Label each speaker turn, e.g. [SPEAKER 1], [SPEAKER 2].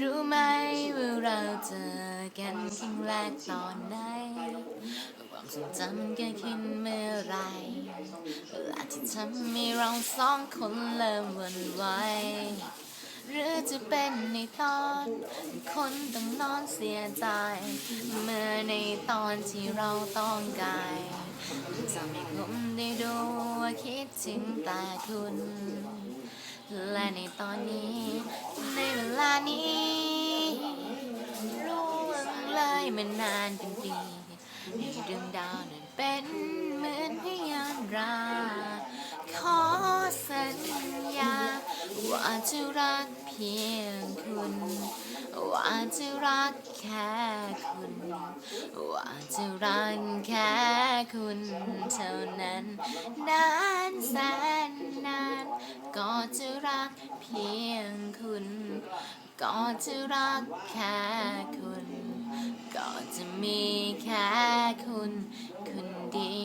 [SPEAKER 1] รู้ไหมว่าเราเจอกันครั้งแรกตอนไหนความทรงจำเกิดขึ้นเมื่อไรเวลาที่ทำให้เราสองคนเริ่มหวันไหวหรือจะเป็นในตอนคนต้องนอนเสียใจ เมื่อในตอนที่เราต้องกายจะไม่คมได้ดูว่าคิดถึงแต่คุณ และในตอนนี้ ในเวลานี้ล่วงเลยมานานเป็นปีให้เรื่องดาวนั้นเป็นเหมือนพยานราขอสัญญา ว่าจะรักเพียงคุณ ว่าจะรักแค่คุณ ว่าจะรักแค่คุณเท่านั้นนานแสนนาน รักเพียงคุณ ก็จะรักแค่คุณ ก็จะมีแค่คุณคนเดี